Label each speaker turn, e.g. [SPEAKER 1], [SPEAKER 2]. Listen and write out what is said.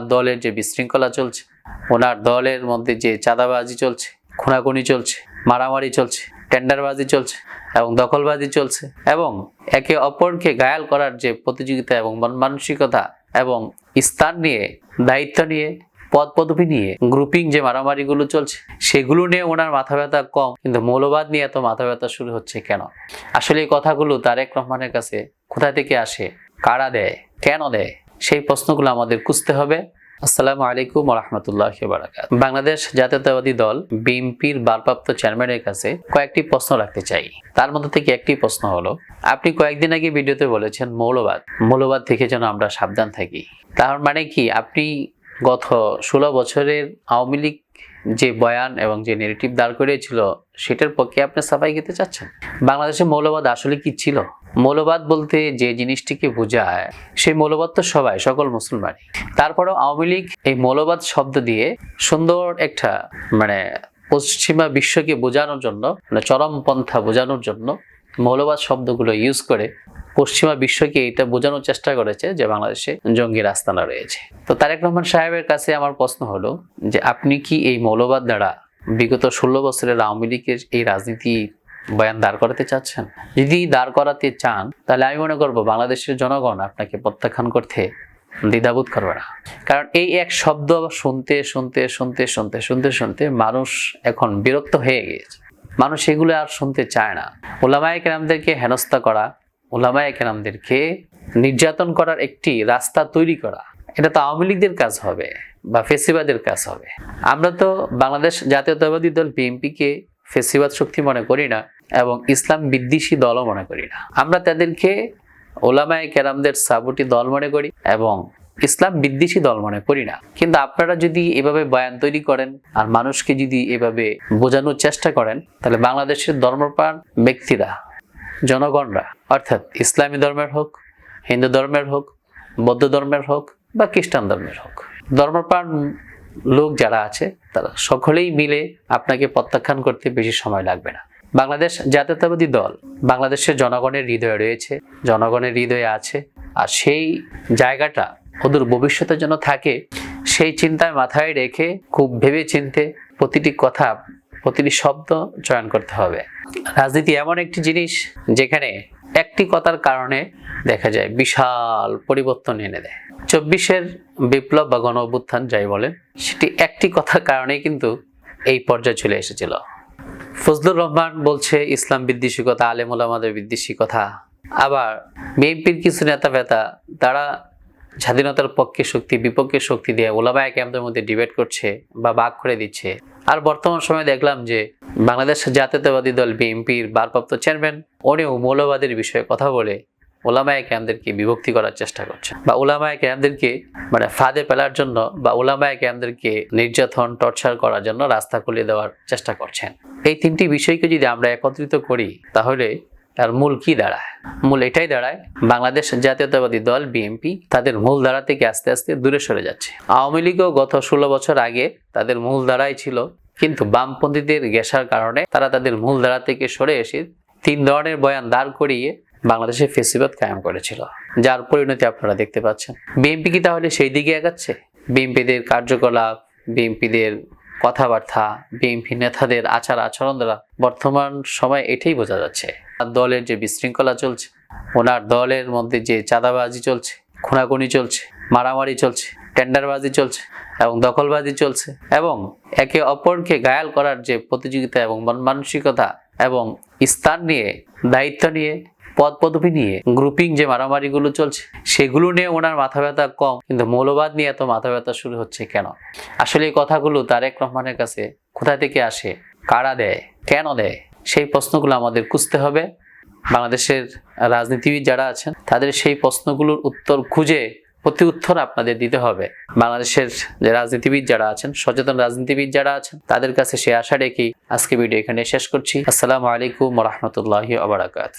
[SPEAKER 1] দলের যে বিশৃঙ্খলা চলছে, ওনার দলের মধ্যে যে চাঁদাবাজি চলছে, খুনাখুনি চলছে, মারামারি চলছে, টেন্ডারবাজি চলছে এবং দখলবাজি চলছে এবং একে অপরকে ঘায়াল করার যে প্রতিযোগিতা এবং মন মানসিকতা এবং স্থান নিয়ে, দায়িত্ব নিয়ে পদ পদবি নিয়ে গ্রুপিং যে মারামারিগুলো চলছে, সেগুলো নিয়ে ওনার মাথা ব্যথা কম। কিন্তু মৌলবাদ নিয়ে এত মাথা ব্যথা শুরু হচ্ছে কেন? আসলে এই কথাগুলো তারেক রহমানের কাছে কোথা থেকে আসে? কারা দেয়? কেন দেয়? সেই প্রশ্নগুলো আমাদের খুঁজতে হবে। আসসালামু আলাইকুম রহমতুল্লাহ বারাকাত বাংলাদেশ জাতীয়তাবাদী দল বিএনপির ভারপ্রাপ্ত চেয়ারম্যানের কাছে কয়েকটি প্রশ্ন রাখতে চাই। তার মধ্যে থেকে একটি প্রশ্ন হলো, আপনি কয়েকদিন আগে ভিডিওতে বলেছেন মৌলবাদ। মৌলবাদ থেকে যেন আমরা সাবধান থাকি। তার মানে কি, আপনি গত ষোলো বছরের আওয়ামী লীগ যে বয়ান এবং যে নেগেটিভ দাঁড় করিয়েছিল, সেটার পক্ষে আপনি সাফাই খেতে চাচ্ছেন? বাংলাদেশে মৌলবাদ আসলে কি ছিল? মৌলবাদ বলতে যে জিনিসটিকে বোঝায়, সেই মৌলবাদ তো সবাই, সকল মুসলমানই। তারপরেও আওয়ামী লীগ এই মৌলবাদ শব্দ দিয়ে সুন্দর একটা মানে পশ্চিমা বিশ্বকে বোঝানোর জন্য মানে চরমপন্থা বোঝানোর জন্য মৌলবাদ শব্দগুলো ইউজ করে পশ্চিমা বিশ্বকে এটা বোঝানোর চেষ্টা করেছে যে বাংলাদেশে জঙ্গির আস্তানা রয়েছে। তো তারেক রহমান সাহেবের কাছে আমার প্রশ্ন হলো যে আপনি কি এই মৌলবাদ দ্বারা বিগত ষোলো বছরের আওয়ামী লীগের এই রাজনীতি বয়ান দাঁড় করাতে চাচ্ছেন? যদি দাঁড় করাতে চান, তাহলে আমি মনে করব বাংলাদেশের জনগণ আপনাকে প্রত্যাখ্যান করতে দ্বিধাবোধ করবে না। কারণ এই এক শব্দ শুনতে শুনতে শুনতে শুনতে শুনতে শুনতে মানুষ এখন বিরক্ত হয়ে গিয়েছে। মানুষ এগুলো আর শুনতে চায় না। ওলামায় কেরামদেরকে হেনস্থা করা ওলামায় কেরামদেরকে নির্যাতন করার একটি রাস্তা তৈরি করা, এটা তো আওয়ামী লীগদের কাজ হবে বা ফেসিবাদের কাজ হবে। আমরা তো বাংলাদেশ জাতীয়তাবাদী দল, বিএনপিকে ফেসিবাদ শক্তি মনে করি না। এবং ইসলাম বিদ্বেষী দলও মনে করি না। আমরা তাদেরকে ওলামায় কেরামদের সাবুটি দল মনে করি এবং ইসলাম বিদ্বেষী দল মনে করি না। কিন্তু আপনারা যদি এভাবে বয়ান তৈরি করেন আর মানুষকে যদি এভাবে বোঝানোর চেষ্টা করেন, তাহলে বাংলাদেশের ধর্মপ্রাণ ব্যক্তিরা, জনগণরা, অর্থাৎ ইসলামী ধর্মের হোক, হিন্দু ধর্মের হোক, বৌদ্ধ ধর্মের হোক বা খ্রিস্টান ধর্মের হোক, ধর্মপ্রাণ লোক যারা আছে, তারা সকলেই মিলে আপনাকে প্রত্যাখ্যান করতে বেশি সময় লাগবে না। বাংলাদেশ জাতীয়তাবাদী দল বাংলাদেশের জনগণের হৃদয়ে রয়েছে, জনগণের হৃদয়ে আছে, আর সেই জায়গাটা অদূর ভবিষ্যতের জন্য থাকে, সেই চিন্তায় মাথায় রেখে খুব ভেবে চিনতে প্রতিটি কথা, প্রতিটি শব্দ চয়ন করতে হবে। রাজনীতি এমন একটি জিনিস যেখানে একটি কথার কারণে দেখা যায় বিশাল পরিবর্তন এনে দেয়। চব্বিশের বিপ্লব বা গণ অভ্যুত্থান যাই বলেন, সেটি একটি কথার কারণেই কিন্তু এই পর্যায়ে চলে এসেছিল। ফজলুর রহমান বলছে, ইসলাম বিদ্বেষী কথা, আলেম ওলামাদের বিদ্বেষী কথা। আবার বিএনপির কিছু নেতা ফেতা তারা স্বাধীনতার পক্ষে শক্তি, বিপক্ষে শক্তি দিয়ে ওলামায় ক্যাম্পের মধ্যে ডিবেট করছে বা বাক করে দিচ্ছে। আর বর্তমান সময়ে দেখলাম যে, বাংলাদেশ জাতীয়তাবাদী দল বিএনপির ভারপ্রাপ্ত চেয়ারম্যান উনিও মৌলবাদের বিষয়ে কথা বলে। ওলামায় ক্যামদেরকে বিভক্তি করার চেষ্টা করছে বা ওলামায় ক্যামদেরকে মানে ফাঁদে ফেলার জন্য বা ওলামায় ক্যামদেরকে নির্যাতন, টর্চার করার জন্য রাস্তা খুলে দেওয়ার চেষ্টা করছেন। এই তিনটি বিষয়কে যদি আমরা একত্রিত করি, তাহলে তার মূল কি দাঁড়ায়? মূল এটাই দাঁড়ায়, বাংলাদেশ জাতীয়তাবাদী দল, বিএনপি, তাদের মূল ধারা থেকে আস্তে আস্তে দূরে সরে যাচ্ছে। আওয়ামী লীগও গত ষোলো বছর আগে তাদের মূল ধারাই ছিল, কিন্তু বামপন্থীদের গেসার কারণে তারা তাদের মূল ধারা থেকে সরে এসে তিন ধরনের বয়ান দাঁড় করিয়ে বাংলাদেশে ফেসিবাদ কায়েম করেছিল, যার পরিণতি আপনারা দেখতে পাচ্ছেন। বিএনপি কি তাহলে সেই দিকে এগাচ্ছে? বিএনপিদের কার্যকলাপ, বিএনপিদের কথাবার্তা, বিএনপি নেতাদের আচার আচরণ দ্বারা বর্তমান সময় এটাই বোঝা যাচ্ছে। আর দলের যে বিশৃঙ্খলা চলছে, ওনার দলের মধ্যে যে চাঁদাবাজি চলছে, খুনাখুনি চলছে, মারামারি চলছে, টেন্ডারবাজি চলছে এবং দখলবাজি চলছে এবং একে অপরকে ঘায়াল করার যে প্রতিযোগিতা এবং মন মানসিকতা এবং স্থান নিয়ে, দায়িত্ব নিয়ে পদ পদবি নিয়ে গ্রুপিং যে মারামারিগুলো চলছে, সেগুলো নিয়ে ওনার মাথা ব্যথা কম, কিন্তু মৌলবাদ নিয়ে এত মাথা ব্যথা শুরু হচ্ছে কেন? আসলে এই কথাগুলো তারেক রহমানের কাছে কোথা থেকে আসে, কারা দেয়, কেন দেয়, সেই প্রশ্নগুলো আমাদের খুঁজতে হবে। বাংলাদেশের রাজনীতিবিদ যারা আছেন, তাদের সেই প্রশ্নগুলোর উত্তর খুঁজে প্রতি উত্তর আপনাদের দিতে হবে। বাংলাদেশের যে রাজনীতিবিদ যারা আছেন, সচেতন রাজনীতিবিদ যারা আছেন, তাদের কাছে সে আশা রেখেই আজকে ভিডিও এখানে শেষ করছি। আসসালামু আলাইকুম রহমতুল্লাহি আবরাকাত